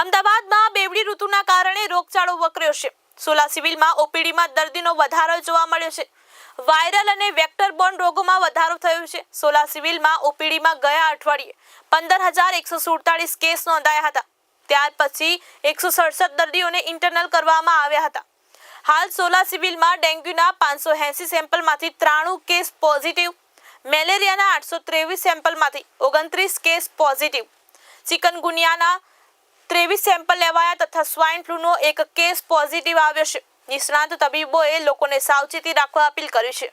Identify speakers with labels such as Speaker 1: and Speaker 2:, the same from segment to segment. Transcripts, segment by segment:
Speaker 1: અમદાવાદમાં બેવડી ઋતુના કારણે રોગચાળો વકર્યો છે. સોલા સિવિલમાં ઓપીડીમાં દર્દીનો વધારો જોવા મળ્યો છે. વાયરલ અને વેક્ટર બોર્ન રોગોમાં વધારો થયો છે. સોલા સિવિલમાં ઓપીડીમાં ગયા અઠવાડિયે પંદર હજાર એકસો સુડતાલીસ કેસ નોંધાયા હતા. ત્યાર પછી એકસો સડસઠ દર્દીઓને ઇન્ટરનલ કરવામાં આવ્યા હતા. હાલ સોલા સિવિલમાં ડેન્ગ્યુના પાંચસો એંસી સેમ્પલમાંથી ત્રાણું કેસ પોઝિટિવ, મેલેરિયાના આઠસો ત્રેવીસ સેમ્પલમાંથી ઓગણત્રીસ કેસ પોઝિટિવ. ચિકનગુનિયાના ત્રેવીસ સેમ્પલ લેવાયા તથા સ્વાઇન ફ્લૂનો એક કેસ પોઝિટિવ આવ્યો છે. નિષ્ણાંત તબીબોએ લોકોને સાવચેતી રાખવા અપીલ કરી છે.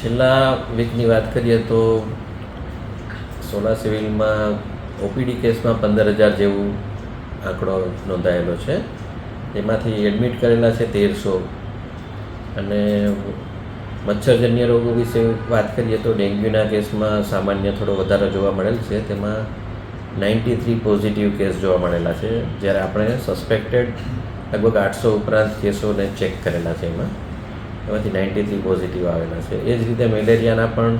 Speaker 2: છેલ્લા વીકની વાત કરીએ તો સોલા સિવિલમાં ઓપીડી કેસમાં પંદર હજાર જેવું આંકડો નોંધાયેલો છે. તેમાંથી એડમિટ કરેલા છે તેરસો. અને મચ્છરજન્ય રોગો વિશે વાત કરીએ તો ડેન્ગ્યુના કેસમાં સામાન્ય થોડો વધારો જોવા મળેલ છે. તેમાં નાઇન્ટી થ્રી પોઝિટિવ કેસ જોવા મળેલા છે. જ્યારે આપણે સસ્પેક્ટેડ લગભગ આઠસો ઉપરાંત કેસોને ચેક કરેલા છે એમાં. એમાંથી નાઇન્ટી થ્રી પોઝિટિવ આવેલા છે. એ જ રીતે મેલેરિયાના પણ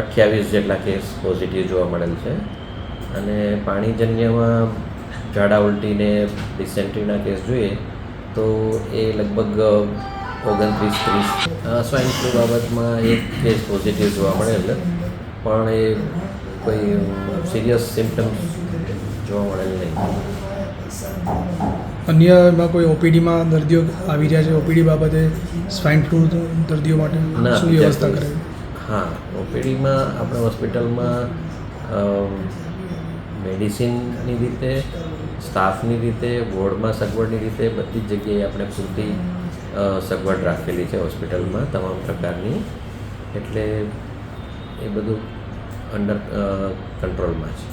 Speaker 2: અઠ્યાવીસ જેટલા કેસ પોઝિટિવ જોવા મળેલ છે. અને પાણીજન્યમાં ઝાડા ઉલટીને ડિસેન્ટ્રીના કેસ જોઈએ, તો એ લગભગ ઓગણત્રીસ ત્રીસ. સ્વાઇન ફ્લૂ બાબતમાં એક કેસ પોઝિટિવ જોવા મળેલ. પણ એ કોઈ સિરિયસ સિમ્ટમ્સ જોવા મળેલ નહીં.
Speaker 3: અન્ય એમાં કોઈ ઓપીડીમાં દર્દીઓ આવી રહ્યા છે ઓપીડી બાબતે સ્વાઇન ફ્લૂ દર્દીઓ માટે શું વ્યવસ્થા કરે?
Speaker 2: હા ઓપીડીમાં આપણે હોસ્પિટલમાં મેડિસિનની રીતે સ્ટાફની રીતે વોર્ડમાં સગવડની રીતે બધી જ જગ્યાએ આપણે પૂરતી સગવડ રાખેલી છે હોસ્પિટલમાં તમામ પ્રકારની. એટલે એ બધું અંડર કંટ્રોલમાં છે